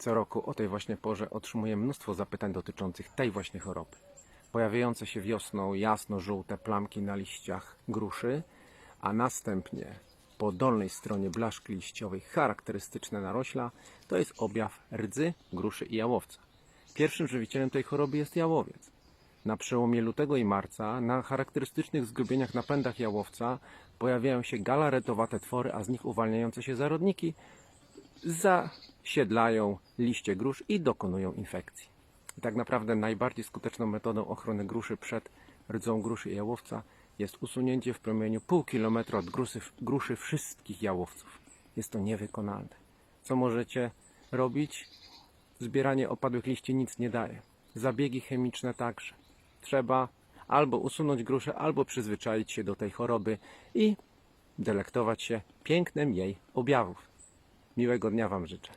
Co roku o tej właśnie porze otrzymuję mnóstwo zapytań dotyczących tej właśnie choroby. Pojawiające się wiosną jasno-żółte plamki na liściach gruszy, a następnie po dolnej stronie blaszki liściowej charakterystyczne narośla, to jest objaw rdzy, gruszy i jałowca. Pierwszym żywicielem tej choroby jest jałowiec. Na przełomie lutego i marca na charakterystycznych zgubieniach na pędach jałowca pojawiają się galaretowate twory, a z nich uwalniające się zarodniki zasiedlają liście grusz i dokonują infekcji. I tak naprawdę najbardziej skuteczną metodą ochrony gruszy przed rdzą gruszy i jałowca jest usunięcie w promieniu pół kilometra od gruszy, gruszy wszystkich jałowców. Jest to niewykonalne. Co możecie robić? Zbieranie opadłych liści nic nie daje. Zabiegi chemiczne także. Trzeba albo usunąć gruszę, albo przyzwyczaić się do tej choroby i delektować się pięknem jej objawów. Miłego dnia Wam życzę.